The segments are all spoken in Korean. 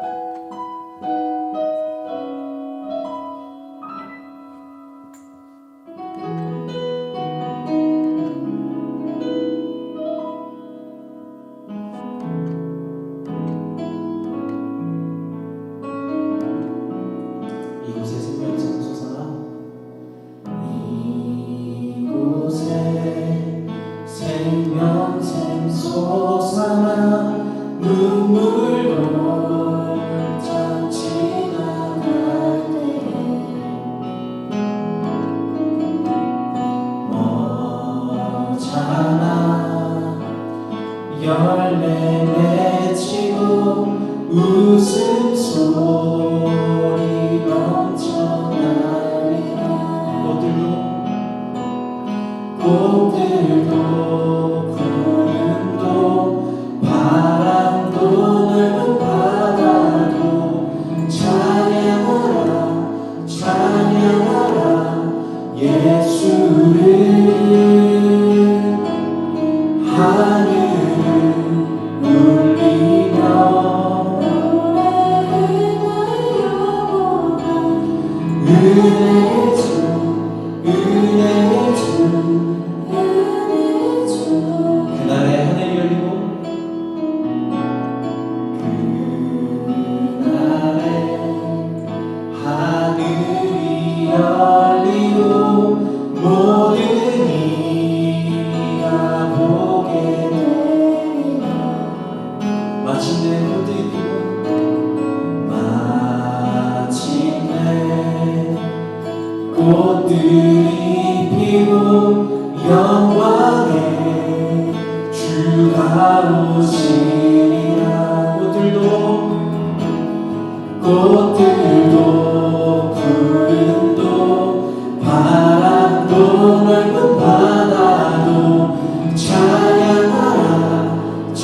이곳 열매 맺히고 웃음소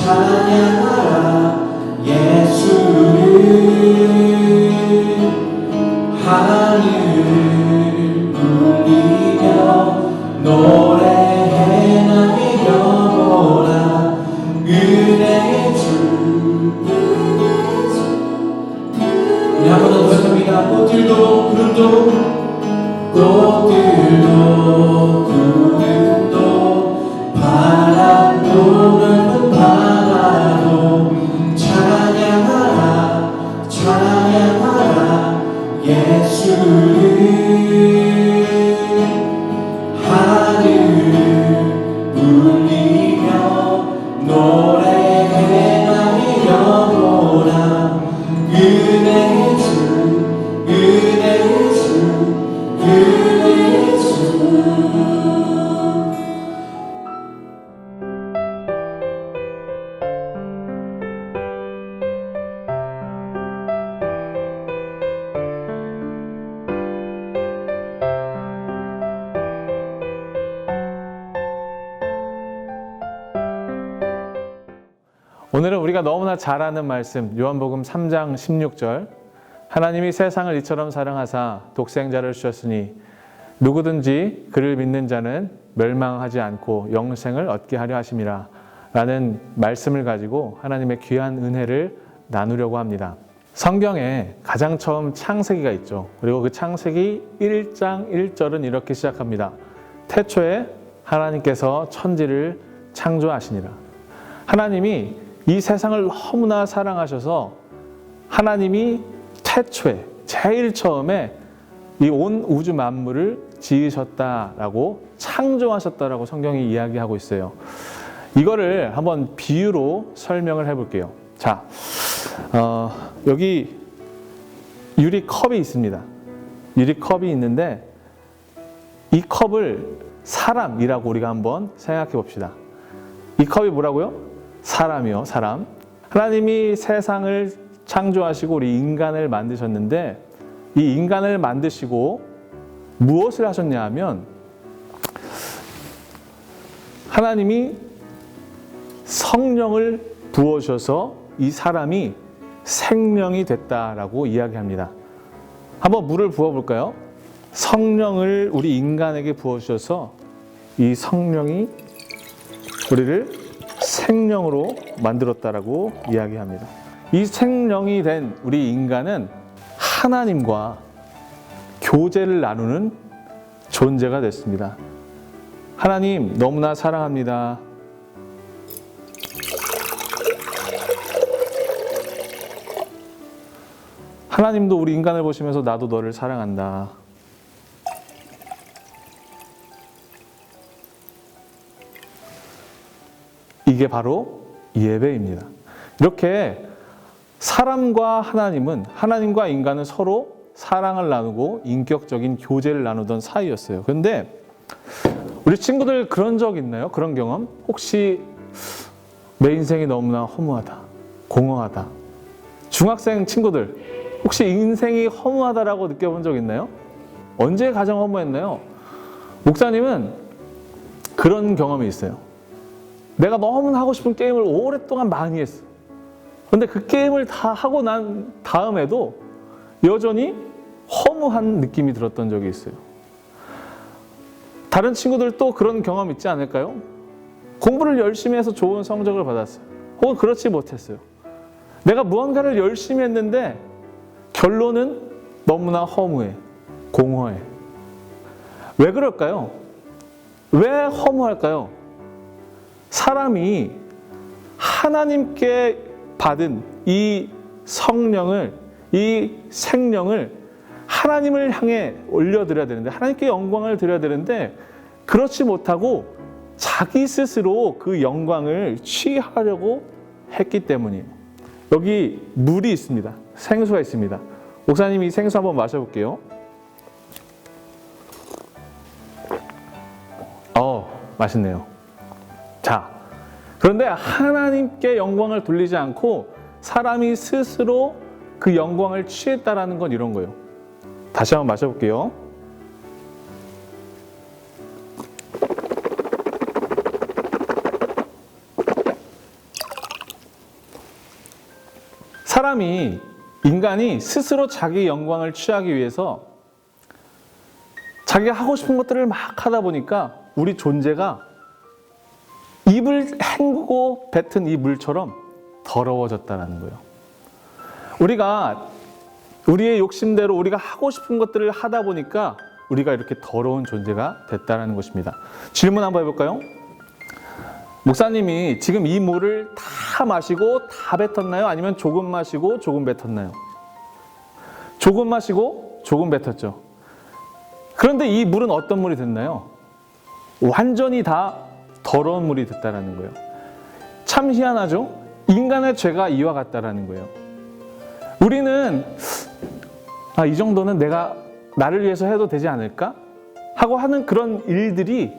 찬양하 너무나 잘 아는 말씀 요한복음 3장 16절 하나님이 세상을 이처럼 사랑하사 독생자를 주셨으니 누구든지 그를 믿는 자는 멸망하지 않고 영생을 얻게 하려 하심이라 라는 말씀을 가지고 하나님의 귀한 은혜를 나누려고 합니다. 성경에 가장 처음 창세기가 있죠. 그리고 그 창세기 1장 1절은 이렇게 시작합니다. 태초에 하나님께서 천지를 창조하시니라. 하나님이 이 세상을 너무나 사랑하셔서 하나님이 태초에 제일 처음에 이 온 우주 만물을 지으셨다라고 창조하셨다라고 성경이 이야기하고 있어요. 이거를 한번 비유로 설명을 해볼게요. 자, 어, 여기 유리 컵이 있습니다. 유리 컵이 있는데 이 컵을 사람이라고 우리가 한번 생각해 봅시다. 이 컵이 뭐라고요? 사람이요, 사람. 하나님이 세상을 창조하시고 우리 인간을 만드셨는데 이 인간을 만드시고 무엇을 하셨냐 하면 하나님이 성령을 부어셔서 이 사람이 생명이 됐다라고 이야기합니다. 한번 물을 부어 볼까요? 성령을 우리 인간에게 부어주셔서 이 성령이 우리를 생명으로 만들었다라고 이야기합니다. 이 생명이 된 우리 인간은 하나님과 교제를 나누는 존재가 됐습니다. 하나님 너무나 사랑합니다. 하나님도 우리 인간을 보시면서 나도 너를 사랑한다. 이게 바로 예배입니다. 이렇게 사람과 하나님은 하나님과 인간은 서로 사랑을 나누고 인격적인 교제를 나누던 사이였어요. 그런데 우리 친구들 그런 적 있나요? 그런 경험? 혹시 내 인생이 너무나 허무하다, 공허하다. 중학생 친구들 혹시 인생이 허무하다라고 느껴본 적 있나요? 언제 가장 허무했나요? 목사님은 그런 경험이 있어요. 내가 너무나 하고 싶은 게임을 오랫동안 많이 했어. 근데 그 게임을 다 하고 난 다음에도 여전히 허무한 느낌이 들었던 적이 있어요. 다른 친구들도 그런 경험 있지 않을까요? 공부를 열심히 해서 좋은 성적을 받았어요. 혹은 그렇지 못했어요. 내가 무언가를 열심히 했는데 결론은 너무나 허무해, 공허해. 왜 그럴까요? 왜 허무할까요? 사람이 하나님께 받은 이 성령을, 이 생명을 하나님을 향해 올려드려야 되는데, 하나님께 영광을 드려야 되는데, 그렇지 못하고 자기 스스로 그 영광을 취하려고 했기 때문이에요. 여기 물이 있습니다. 생수가 있습니다. 목사님이 생수 한번 마셔볼게요. 어, 맛있네요. 자, 그런데 하나님께 영광을 돌리지 않고 사람이 스스로 그 영광을 취했다라는 건 이런 거예요. 다시 한번 마셔볼게요. 사람이 인간이 스스로 자기 영광을 취하기 위해서 자기가 하고 싶은 것들을 막 하다 보니까 우리 존재가 입을 헹구고 뱉은 이 물처럼 더러워졌다는 거예요. 우리가 우리의 욕심대로 우리가 하고 싶은 것들을 하다 보니까 우리가 이렇게 더러운 존재가 됐다는 것입니다. 질문 한번 해볼까요? 목사님이 지금 이 물을 다 마시고 다 뱉었나요? 아니면 조금 마시고 조금 뱉었나요? 조금 마시고 조금 뱉었죠. 그런데 이 물은 어떤 물이 됐나요? 완전히 다 더러운 물이 됐다라는 거예요. 참 희한하죠? 인간의 죄가 이와 같다라는 거예요. 우리는 아, 이 정도는 내가 나를 위해서 해도 되지 않을까? 하고 하는 그런 일들이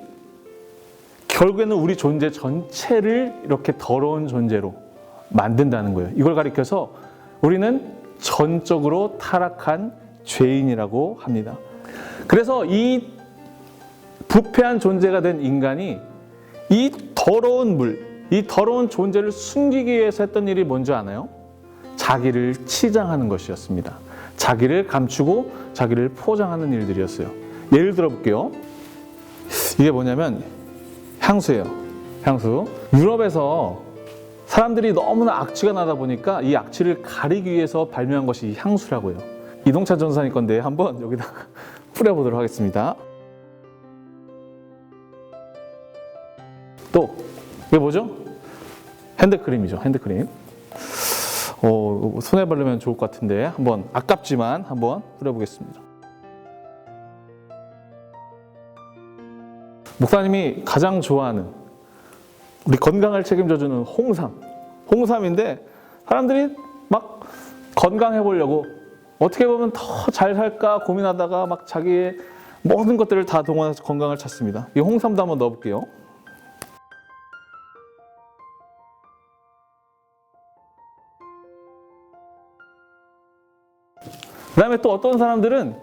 결국에는 우리 존재 전체를 이렇게 더러운 존재로 만든다는 거예요. 이걸 가리켜서 우리는 전적으로 타락한 죄인이라고 합니다. 그래서 이 부패한 존재가 된 인간이 이 더러운 물, 이 더러운 존재를 숨기기 위해서 했던 일이 뭔지 아나요? 자기를 치장하는 것이었습니다. 자기를 감추고 자기를 포장하는 일들이었어요. 예를 들어 볼게요. 이게 뭐냐면 향수예요. 향수. 유럽에서 사람들이 너무나 악취가 나다 보니까 이 악취를 가리기 위해서 발명한 것이 이 향수라고요. 이동찬 전사님 건데 한번 여기다가 뿌려보도록 하겠습니다. 또 이게 뭐죠? 핸드크림이죠. 핸드크림. 어, 손에 바르면 좋을 것 같은데 한번 아깝지만 한번 뿌려보겠습니다. 목사님이 가장 좋아하는 우리 건강을 책임져주는 홍삼. 홍삼인데 사람들이 막 건강해 보려고 어떻게 보면 더 잘 살까 고민하다가 막 자기의 모든 것들을 다 동원해서 건강을 찾습니다. 이 홍삼도 한번 넣어볼게요. 그 다음에 또 어떤 사람들은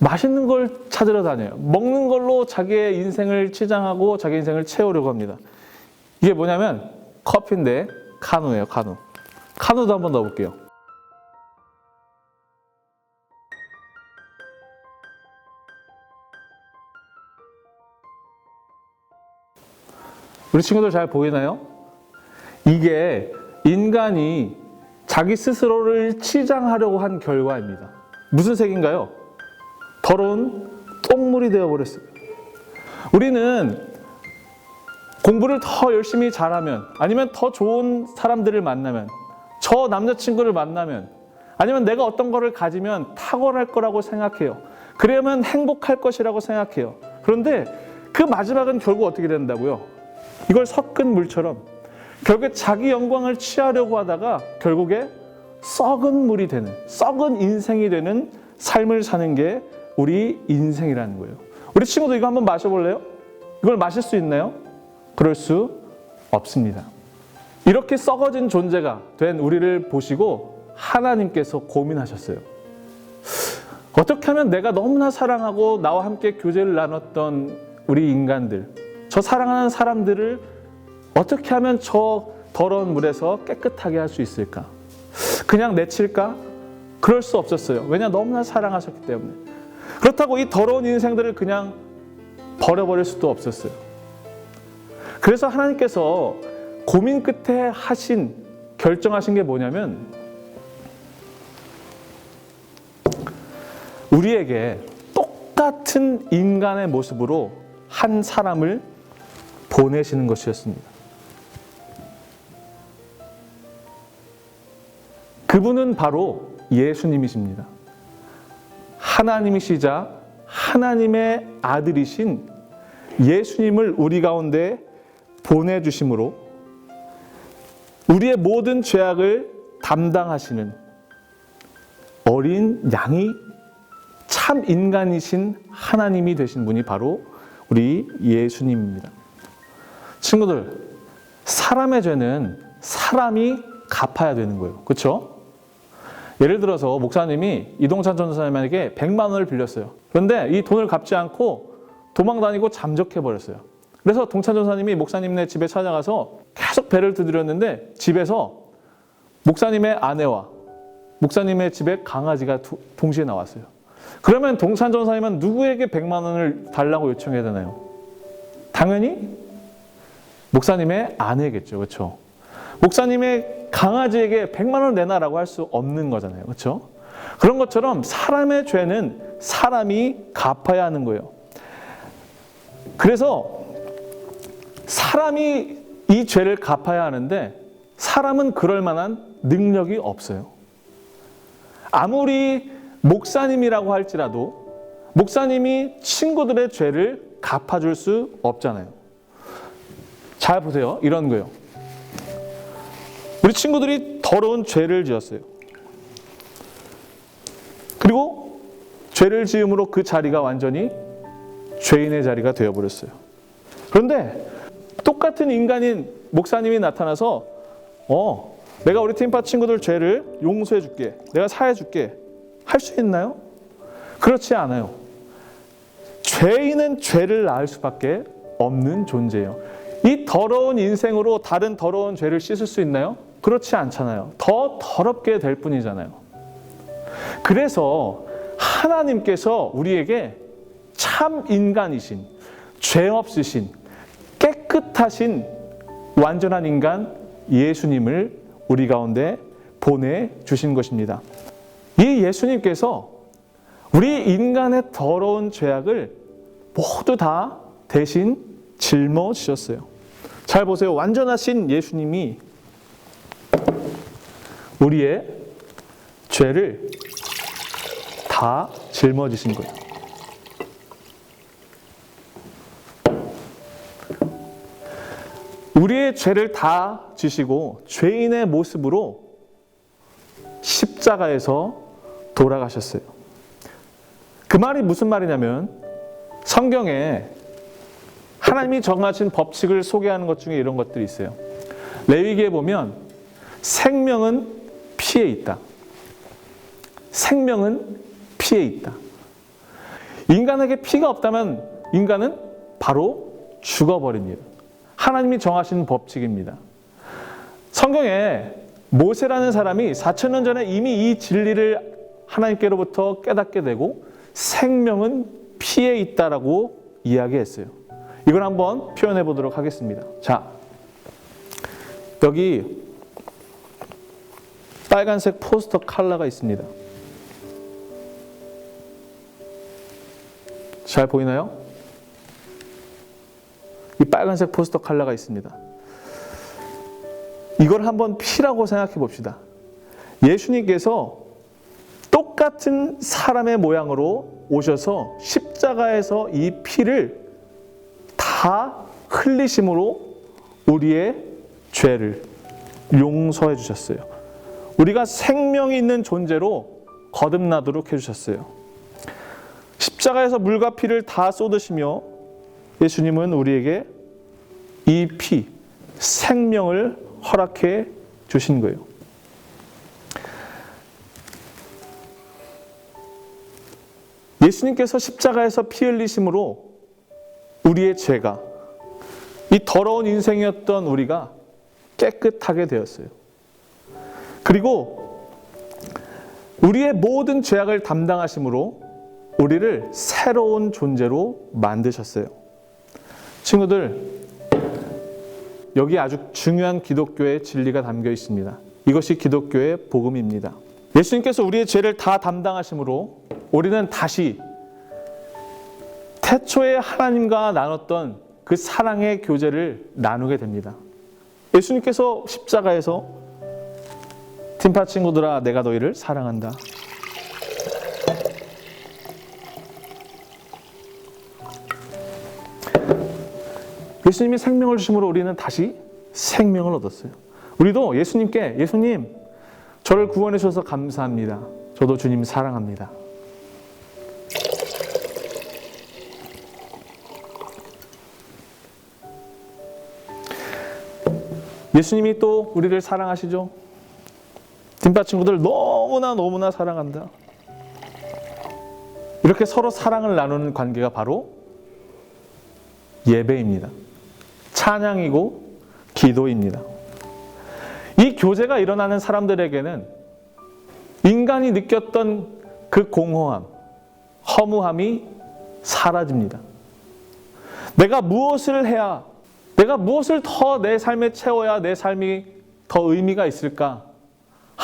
맛있는 걸 찾으러 다녀요. 먹는 걸로 자기의 인생을 치장하고 자기 인생을 채우려고 합니다. 이게 뭐냐면 커피인데 카누예요, 카누. 카누도 한번 넣어볼게요. 우리 친구들 잘 보이나요? 이게 인간이 자기 스스로를 치장하려고 한 결과입니다. 무슨 색인가요? 더러운 똥물이 되어버렸어요. 우리는 공부를 더 열심히 잘하면, 아니면 더 좋은 사람들을 만나면, 저 남자친구를 만나면, 아니면 내가 어떤 거를 가지면 탁월할 거라고 생각해요. 그러면 행복할 것이라고 생각해요. 그런데 그 마지막은 결국 어떻게 된다고요? 이걸 섞은 물처럼 결국에 자기 영광을 취하려고 하다가 결국에 썩은 물이 되는, 썩은 인생이 되는 삶을 사는 게 우리 인생이라는 거예요. 우리 친구도 이거 한번 마셔볼래요? 이걸 마실 수 있나요? 그럴 수 없습니다. 이렇게 썩어진 존재가 된 우리를 보시고 하나님께서 고민하셨어요. 어떻게 하면 내가 너무나 사랑하고 나와 함께 교제를 나눴던 우리 인간들, 저 사랑하는 사람들을 어떻게 하면 저 더러운 물에서 깨끗하게 할 수 있을까? 그냥 내칠까? 그럴 수 없었어요. 왜냐 너무나 사랑하셨기 때문에. 그렇다고 이 더러운 인생들을 그냥 버려버릴 수도 없었어요. 그래서 하나님께서 고민 끝에 하신 결정하신 게 뭐냐면 우리에게 똑같은 인간의 모습으로 한 사람을 보내시는 것이었습니다. 그분은 바로 예수님이십니다. 하나님이시자 하나님의 아들이신 예수님을 우리 가운데 보내주심으로 우리의 모든 죄악을 담당하시는 어린 양이 참 인간이신 하나님이 되신 분이 바로 우리 예수님입니다. 친구들, 사람의 죄는 사람이 갚아야 되는 거예요. 그렇죠? 예를 들어서 목사님이 이동찬 전사님에게 100만 원을 빌렸어요. 그런데 이 돈을 갚지 않고 도망 다니고 잠적해 버렸어요. 그래서 동찬 전사님이 목사님네 집에 찾아가서 계속 배를 두드렸는데 집에서 목사님의 아내와 목사님의 집에 강아지가 두- 동시에 나왔어요. 그러면 동찬 전사님은 누구에게 100만 원을 달라고 요청해야 되나요? 당연히 목사님의 아내겠죠. 그렇죠? 목사님의 강아지에게 100만 원 내놔라고 할 수 없는 거잖아요. 그렇죠? 그런 것처럼 사람의 죄는 사람이 갚아야 하는 거예요. 그래서 사람이 이 죄를 갚아야 하는데 사람은 그럴 만한 능력이 없어요. 아무리 목사님이라고 할지라도 목사님이 친구들의 죄를 갚아줄 수 없잖아요. 잘 보세요. 이런 거요. 우리 친구들이 더러운 죄를 지었어요. 그리고 죄를 지음으로 그 자리가 완전히 죄인의 자리가 되어버렸어요. 그런데 똑같은 인간인 목사님이 나타나서 어, 내가 우리 팀파 친구들 죄를 용서해 줄게. 내가 사해 줄게. 할 수 있나요? 그렇지 않아요. 죄인은 죄를 낳을 수밖에 없는 존재예요. 이 더러운 인생으로 다른 더러운 죄를 씻을 수 있나요? 그렇지 않잖아요. 더 더럽게 될 뿐이잖아요. 그래서 하나님께서 우리에게 참 인간이신, 죄 없으신, 깨끗하신 완전한 인간 예수님을 우리 가운데 보내주신 것입니다. 이 예수님께서 우리 인간의 더러운 죄악을 모두 다 대신 짊어지셨어요. 잘 보세요. 완전하신 예수님이 우리의 죄를 다 짊어지신 거예요. 우리의 죄를 다 지시고 죄인의 모습으로 십자가에서 돌아가셨어요. 그 말이 무슨 말이냐면 성경에 하나님이 정하신 법칙을 소개하는 것 중에 이런 것들이 있어요. 레위기에 보면 생명은 피에 있다. 생명은 피에 있다. 인간에게 피가 없다면 인간은 바로 죽어버린 일. 하나님이 정하신 법칙입니다. 성경에 모세라는 사람이 4천 년 전에 이미 이 진리를 하나님께로부터 깨닫게 되고 생명은 피에 있다라고 이야기했어요. 이걸 한번 표현해 보도록 하겠습니다. 자, 여기 빨간색 포스터 컬러가 있습니다. 잘 보이나요? 이 빨간색 포스터 컬러가 있습니다. 이걸 한번 피라고 생각해 봅시다. 예수님께서 똑같은 사람의 모양으로 오셔서 십자가에서 이 피를 다 흘리심으로 우리의 죄를 용서해 주셨어요. 우리가 생명이 있는 존재로 거듭나도록 해 주셨어요. 십자가에서 물과 피를 다 쏟으시며 예수님은 우리에게 이 피, 생명을 허락해 주신 거예요. 예수님께서 십자가에서 피 흘리심으로 우리의 죄가 이 더러운 인생이었던 우리가 깨끗하게 되었어요. 그리고 우리의 모든 죄악을 담당하심으로 우리를 새로운 존재로 만드셨어요. 친구들, 여기 아주 중요한 기독교의 진리가 담겨 있습니다. 이것이 기독교의 복음입니다. 예수님께서 우리의 죄를 다 담당하심으로 우리는 다시 태초에 하나님과 나눴던 그 사랑의 교제를 나누게 됩니다. 예수님께서 십자가에서 팀파 친구들아 내가 너희를 사랑한다. 예수님이 생명을 주심으로 우리는 다시 생명을 얻었어요. 우리도 예수님께 예수님 저를 구원해 주셔서 감사합니다. 저도 주님 사랑합니다. 예수님이 또 우리를 사랑하시죠? 딘파 친구들 너무나 너무나 사랑한다. 이렇게 서로 사랑을 나누는 관계가 바로 예배입니다. 찬양이고 기도입니다. 이 교제가 일어나는 사람들에게는 인간이 느꼈던 그 공허함, 허무함이 사라집니다. 내가 무엇을 해야, 내가 무엇을 더 내 삶에 채워야 내 삶이 더 의미가 있을까?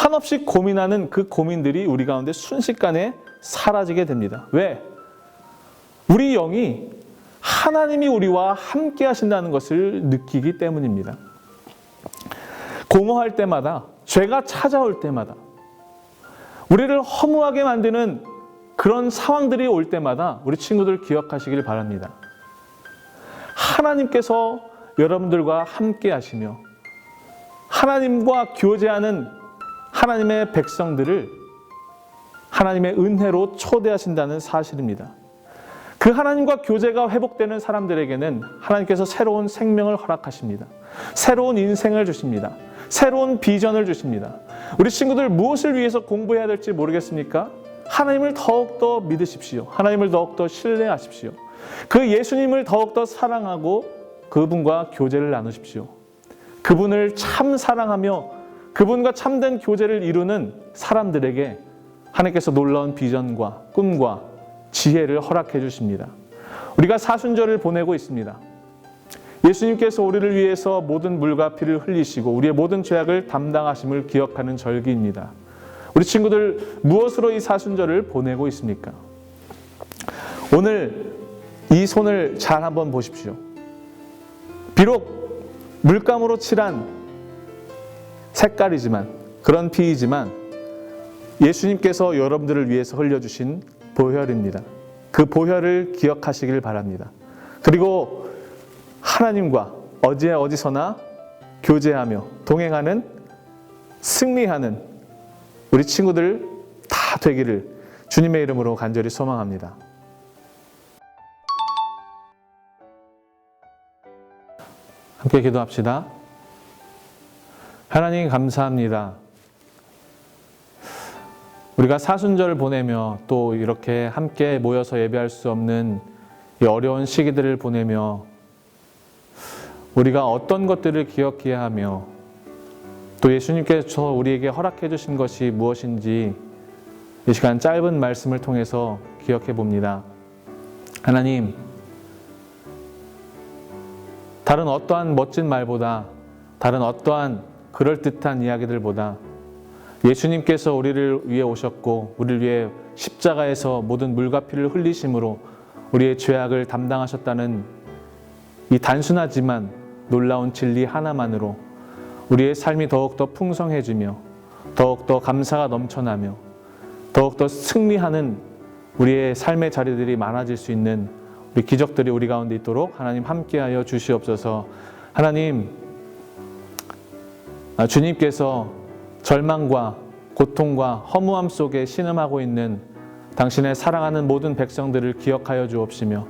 한없이 고민하는 그 고민들이 우리 가운데 순식간에 사라지게 됩니다. 왜? 우리 영이 하나님이 우리와 함께 하신다는 것을 느끼기 때문입니다. 공허할 때마다, 죄가 찾아올 때마다, 우리를 허무하게 만드는 그런 상황들이 올 때마다 우리 친구들 기억하시길 바랍니다. 하나님께서 여러분들과 함께 하시며 하나님과 교제하는 하나님의 백성들을 하나님의 은혜로 초대하신다는 사실입니다. 그 하나님과 교제가 회복되는 사람들에게는 하나님께서 새로운 생명을 허락하십니다. 새로운 인생을 주십니다. 새로운 비전을 주십니다. 우리 친구들 무엇을 위해서 공부해야 될지 모르겠습니까? 하나님을 더욱더 믿으십시오. 하나님을 더욱더 신뢰하십시오. 그 예수님을 더욱더 사랑하고 그분과 교제를 나누십시오. 그분을 참 사랑하며 그분과 참된 교제를 이루는 사람들에게 하나님께서 놀라운 비전과 꿈과 지혜를 허락해 주십니다. 우리가 사순절을 보내고 있습니다. 예수님께서 우리를 위해서 모든 물과 피를 흘리시고 우리의 모든 죄악을 담당하심을 기억하는 절기입니다. 우리 친구들 무엇으로 이 사순절을 보내고 있습니까? 오늘 이 손을 잘 한번 보십시오. 비록 물감으로 칠한 색깔이지만 그런 피이지만 예수님께서 여러분들을 위해서 흘려주신 보혈입니다. 그 보혈을 기억하시길 바랍니다. 그리고 하나님과 어디에 어디서나 교제하며 동행하는 승리하는 우리 친구들 다 되기를 주님의 이름으로 간절히 소망합니다. 함께 기도합시다. 하나님 감사합니다. 우리가 사순절을 보내며 또 이렇게 함께 모여서 예배할 수 없는 이 어려운 시기들을 보내며 우리가 어떤 것들을 기억해야 하며 또 예수님께서 우리에게 허락해 주신 것이 무엇인지 이 시간 짧은 말씀을 통해서 기억해 봅니다. 하나님, 다른 어떠한 멋진 말보다 다른 어떠한 그럴듯한 이야기들보다 예수님께서 우리를 위해 오셨고 우리를 위해 십자가에서 모든 물과 피를 흘리심으로 우리의 죄악을 담당하셨다는 이 단순하지만 놀라운 진리 하나만으로 우리의 삶이 더욱더 풍성해지며 더욱더 감사가 넘쳐나며 더욱더 승리하는 우리의 삶의 자리들이 많아질 수 있는 우리 기적들이 우리 가운데 있도록 하나님 함께하여 주시옵소서. 하나님 아, 주님께서 절망과 고통과 허무함 속에 신음하고 있는 당신의 사랑하는 모든 백성들을 기억하여 주옵시며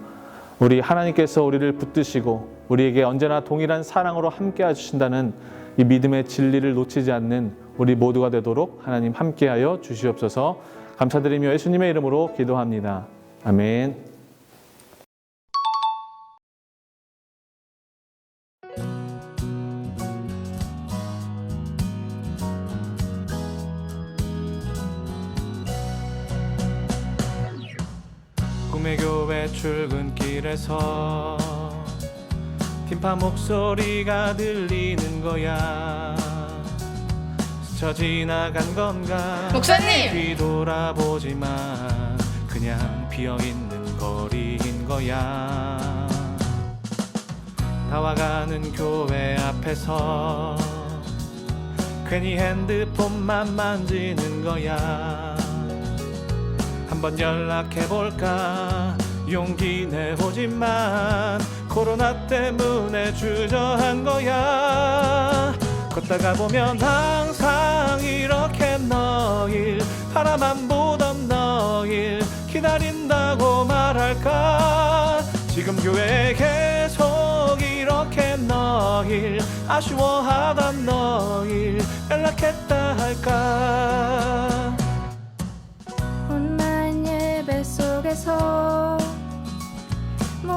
우리 하나님께서 우리를 붙드시고 우리에게 언제나 동일한 사랑으로 함께 해 주신다는 이 믿음의 진리를 놓치지 않는 우리 모두가 되도록 하나님 함께하여 주시옵소서 감사드리며 예수님의 이름으로 기도합니다. 아멘. 출근길에서 팀파 목소리가 들리는 거야. 스쳐 지나간 건가? 목사님! 뒤돌아보지만 그냥 비어있는 거리인 거야. 다와가는 교회 앞에서 괜히 핸드폰만 만지는 거야. 한번 연락해볼까 용기 내보지만 코로나 때문에 주저한 거야. 걷다가 보면 항상 이렇게 너일 바라만 보던 너일 기다린다고 말할까? 지금 교회에 계속 이렇게 너일 아쉬워하던 너일 연락했다 할까? 온라인 예배 속에서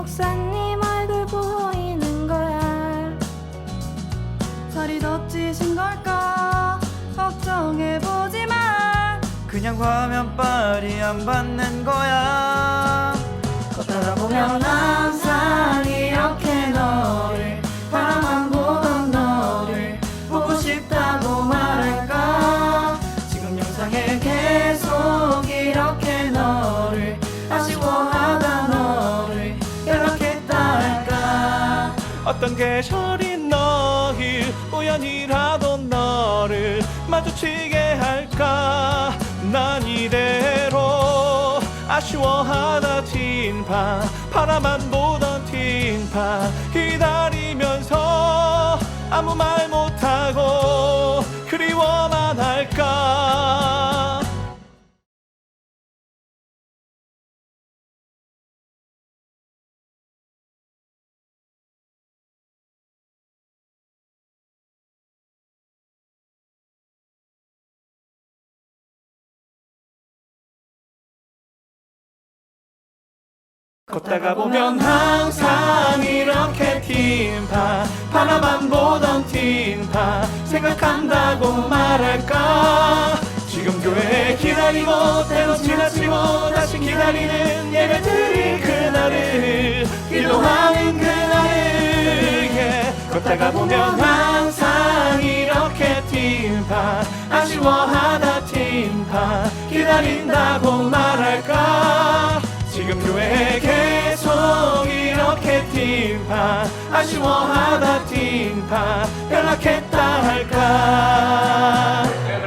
목사님 얼굴 보이는 거야. 살이 더 찌신 걸까? 걱정해보지만 그냥 화면빨이 안 받는 거야. 걷다가 보면 항상 이렇게 어떤 계절이 너를 우연이라도 너를 마주치게 할까? 난 이대로 아쉬워하다 틴파 바라만 보던 틴파 기다리면서 아무 말 못하고 그리워만 할까 걷다가 보면 항상 이렇게 팀파 바라만 보던 팀파 생각한다고 말할까? 지금 교회에 기다리고 때로 지나치고 다시 기다리는 예배드릴 그날을 기도하는 그날을. 예. 걷다가 보면 항상 이렇게 팀파 아쉬워하다 팀파 기다린다고 말할까 지금 교회 계속 이렇게 팀파 아쉬워하다 팀파 연락했다 할까? 네,